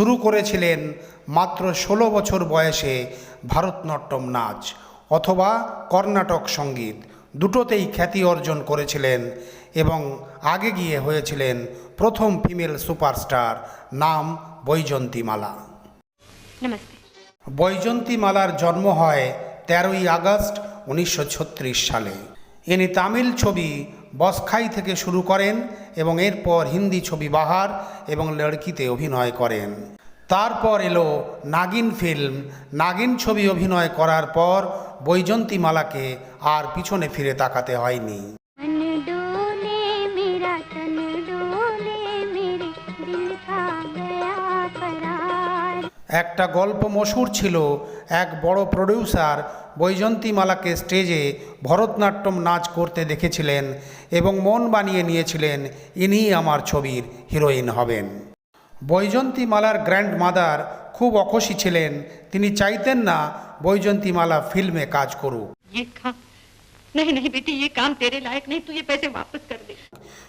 শুরু করেছিলেন মাত্র ষোলো বছর বয়সে ভারতনাট্যম নাচ অথবা কর্ণাটক সংগীত। দুটোতেই খ্যাতি অর্জন করেছিলেন এবং আগে গিয়ে হয়েছিলেন প্রথম ফিমেল সুপারস্টার নাম বৈজন্তীমালা। বৈজন্তীমালার জন্ম হয় তেরোই আগস্ট উনিশশো ছত্রিশ সালে। ইনি তামিল ছবি বসখাই থেকে শুরু করেন এবং এরপর হিন্দি ছবি বাহার এবং লড়কিতে অভিনয় করেন। তারপর এলো নাগিন ফিল্ম। নাগিন ছবি অভিনয় করার পর বৈজন্তীমালাকে আর পিছনে ফিরে তাকাতে হয়নি। একটা গল্প মশুর ছিল। এক বড় প্রডিউসার বৈজন্তীমালাকে স্টেজে ভরতনাট্যম নাচ করতে দেখেছিলেন এবং মন বানিয়ে নিয়েছিলেন ইনিই আমার ছবির হিরোইন হবেন। বৈজয়ন্তীমালার গ্র্যান্ড মাদার খুব অখুশি ছিলেন। তিনি চাইতেন না বৈজয়ন্তীমালা ফিল্মে কাজ করুক।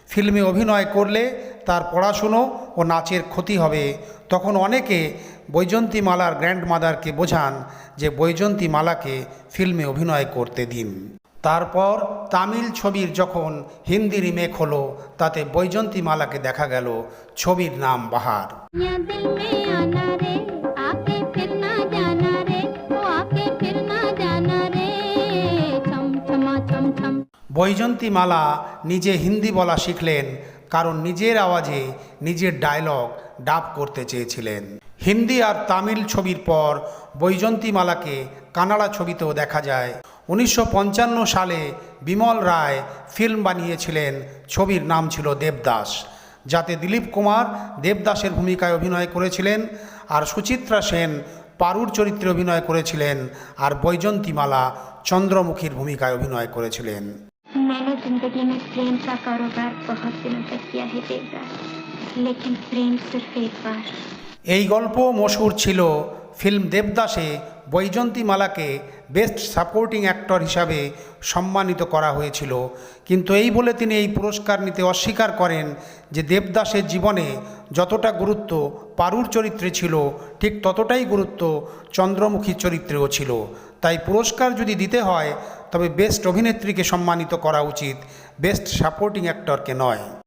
ফিল্মে অভিনয় করলে তার পড়াশুনো ও নাচের ক্ষতি হবে। তখন অনেকে বৈজয়ন্তীমালার গ্র্যান্ড মাদারকে বোঝান যে বৈজয়ন্তীমালাকে ফিল্মে অভিনয় করতে দিন। তারপর তামিল ছবির যখন হিন্দি রিমেক হলো তাতে বৈজন্তীমালাকে দেখা গেল ছবির নাম বাহার। বৈজন্তীমালা নিজে হিন্দি বলা শিখলেন কারণ নিজের আওয়াজে নিজের ডায়লগ ডাব করতে চেয়েছিলেন। হিন্দি আর তামিল ছবির পর বৈজন্তীমালাকে কানাড়া ছবিতেও দেখা যায়। উনিশশো পঞ্চান্ন সালে বিমল রায় ফিল্ম বানিয়েছিলেন ছবির নাম ছিল দেবদাস যাতে দিলীপ কুমার দেবদাসের ভূমিকায় অভিনয় করেছিলেন আর সুচিত্রা সেন পারুর চরিত্রে অভিনয় করেছিলেন আর বৈজন্তীমালা চন্দ্রমুখীর ভূমিকায় অভিনয় করেছিলেন मैंने जिंदगी में प्रेम का कारोबार बहुत दिनों तक किया है देवदास लेकिन प्रेम सिर्फ एक बार এই গল্প মশুর ছিল ফিল্ম দেবদাসে বৈজন্তীমালাকে বেস্ট সাপোর্টিং অ্যাক্টর হিসাবে সম্মানিত করা হয়েছিল। কিন্তু এই বলে তিনি এই পুরস্কার নিতে অস্বীকার করেন যে দেবদাসের জীবনে যতটা গুরুত্ব পারুর চরিত্রে ছিল, ঠিক ততটাই গুরুত্ব চন্দ্রমুখী চরিত্রেও ছিল। তাই পুরস্কার যদি দিতে হয়, তবে বেস্ট অভিনেত্রীকে সম্মানিত করা উচিত, বেস্ট সাপোর্টিং অ্যাক্টরকে নয়।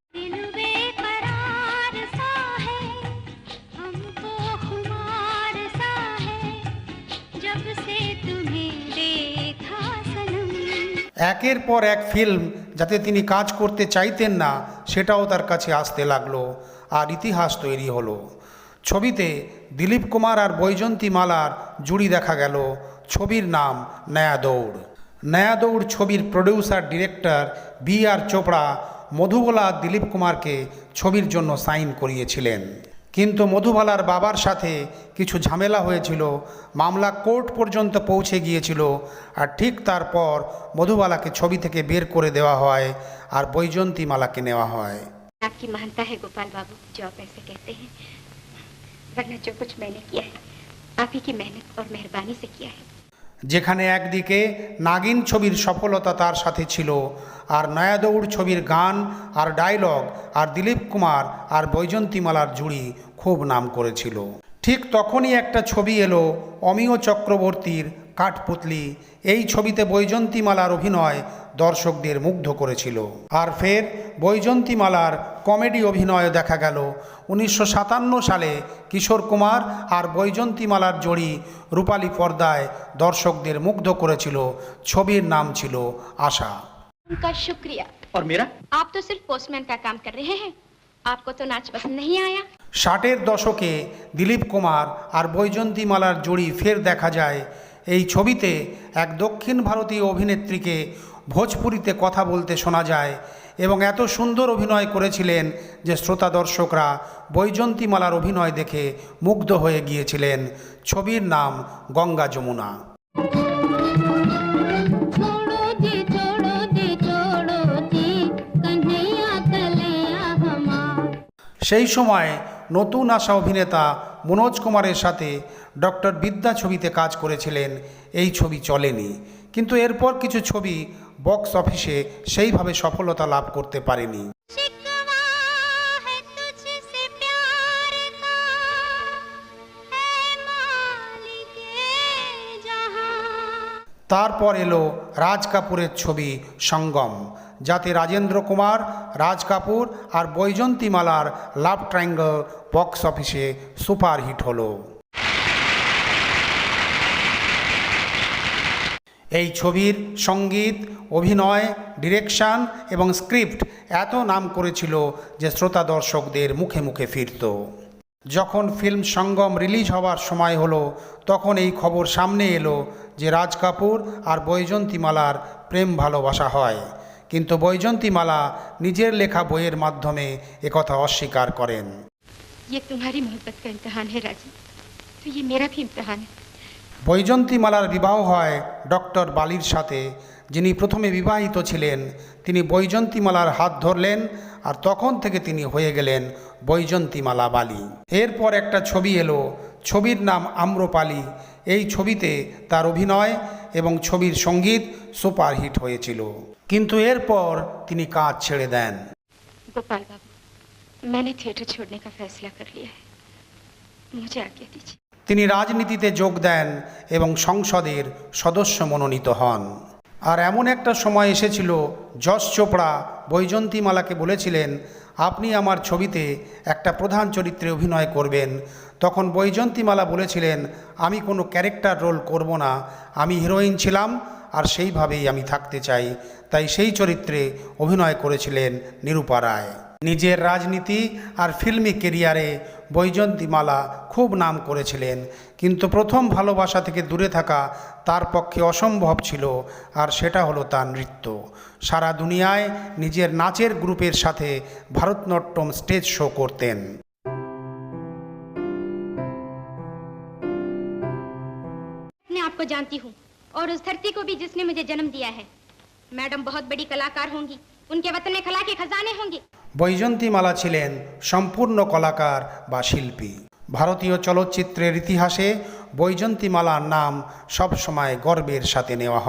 একের পর এক ফিল্ম যাতে তিনি কাজ করতে চাইতেন না, সেটাও তার কাছে আসতে লাগল আর ইতিহাস তৈরি হলো। ছবিতে দিলীপ কুমার আর বৈজন্তী মালার জুড়ি দেখা গেল। ছবির নাম নয়া দৌড়। নয়া দৌড় ছবির producer director B R Chopra Madhubala Dilip কুমারকে ছবির জন্য সাইন করিয়েছিলেন। কিন্তু মধুবালার বাবার সাথে কিছু ঝামেলা হয়েছিল মামলা কোর্ট পর্যন্ত পৌঁছে গিয়েছিল আর ঠিক তারপর মধুবালাকে ছবি থেকে বের করে দেওয়া হয় আর বৈজন্তী মালাকে নেওয়া হয় आपकी मानता है गोपाल बाबू जो आप ऐसे कहते हैं वरना जो कुछ मैंने किया है आप ही की मेहनत और मेहरबानी से किया है যেখানে একদিকে নাগিন ছবির সফলতা তার সাথে ছিল, আর নয়াদৌড় ছবির গান আর ডায়লগ আর দিলীপ কুমার আর বৈজন্তীমালার জুড়ি খুব নাম করেছিল। ঠিক তখনই একটা ছবি এলো, অমিয় চক্রবর্তীর কাঠপুতলি এই ছবিতে বৈজন্তীমালার অভিনয় দর্শকদের মুগ্ধ করেছিল আর ফের বৈজন্তীমালার কমেডি অভিনয় দেখা গেল উনিশশো সাতান্ন সালে কিশোর কুমার আর বৈজন্তীমালার জড়ি রূপালী পর্দায় দর্শকদের মুগ্ধ করেছিল ছবির নাম ছিল আশা उनका शुक्रिया और मेरा आप तो सिर्फ पोस्टमैन का काम कर रहे हैं आपको तो नाच पसंद नहीं आया ষাটের দশকে দিলীপ কুমার আর বৈজন্তীমালার জুড়ি ফের দেখা যায় এই ছবিতে এক দক্ষিণ ভারতীয় অভিনেত্রীকে ভোজপুরিতে কথা বলতে শোনা যায় এবং এত সুন্দর অভিনয় করেছিলেন যে শ্রোতা দর্শকরা বৈজন্তীমালার অভিনয় দেখে মুগ্ধ হয়ে গিয়েছিলেন। ছবির নাম গঙ্গা যমুনা। সেই সময় নতুন আশা অভিনেতা মনোজ কুমারের সাথে ডক্টর বিদ্যা ছবিতে কাজ করেছিলেন। এই ছবি চলেনি। কিন্তু এরপর কিছু ছবি বক্স অফিসে সেইভাবে সফলতা লাভ করতে পারেনি। তারপর এলো রাজ কাপুরের ছবি সঙ্গম। যাতে রাজেন্দ্র কুমার, রাজ কাপুর আর বৈজন্তীমালার love triangle box office superhit হলো। এই ছবির সংগীত, অভিনয় ডিরেকশন এবং স্ক্রিপ্ট এত নাম করেছিল যে শ্রোতা দর্শকদের মুখে মুখে ফিরত। যখন ফিল্ম সঙ্গম রিলিজ হওয়ার সময় হলো, তখন এই খবর সামনে এলো যে রাজ কাপুর আর বৈজন্তীমালার প্রেম ভালোবাসা হয়। কিন্তু বৈজন্তীমালা নিজের লেখা বইয়ের মাধ্যমে একথা অস্বীকার করেন ये तुम्हारी मोहब्बत का इम्तिहान है राजी तो ये मेरा भी इम्तिहान है বৈজন্তীমালার বিবাহ হয় ডক্টর বালির সাথে যিনি প্রথমে বিবাহিত ছিলেন তিনি বৈজন্তীমালার হাত ধরলেন আর তখন থেকে তিনি হয়ে গেলেন বৈজন্তীমালা বালি এরপর একটা ছবি এলো ছবির নাম আম্রপালি এই ছবিতে তার অভিনয় এবং ছবির সঙ্গীত সুপারহিট হয়েছিল কিন্তু এরপর তিনি কাজ ছেড়ে দেন गोपाल बाबू मैंने थिएटर छोड़ने का फैसला कर लिया है मुझे आज्ञा दीजिए তিনি রাজনীতিতে যোগ দেন এবং সংসদের সদস্য মনোনীত হন আর এমন একটা সময় এসেছিল যশ চোপড়া বৈজন্তীমালাকে বলেছিলেন আপনি আমার ছবিতে একটা প্রধান চরিত্রে অভিনয় করবেন তখন বৈজন্তীমালা বলেছিলেন আমি কোনো ক্যারেক্টার রোল করব না আমি হিরোইন ছিলাম আর সেইভাবেই আমি থাকতে চাই তাই সেই চরিত্রে অভিনয় করেছিলেন নিরূপা রায় নিজের রাজনীতি আর ফিল্মি কেরিয়ারে বৈজন্তীমালা খুব নাম করেছিলেন কিন্তু প্রথম ভালোবাসা থেকে দূরে থাকা তার পক্ষে অসম্ভব ছিল আর সেটা হলো তার নৃত্য সারা দুনিয়ায় নিজের নাচের গ্রুপের সাথে ভারতনাট্যম স্টেজ শো করতেন अपने आप को जानती हूँ और उस धरती को भी जिसने मुझे जन्म दिया है मैडम बहुत बड़ी कलाकार होंगी उनके वतन में कला के खजाने होंगे বৈজন্তীমালা ছিলেন সম্পূর্ণ কলাকার বা শিল্পী ভারতীয় চলচ্চিত্রের ইতিহাসে বৈজন্তীমালার নাম সবসময় গর্বের সাথে নেওয়া হয়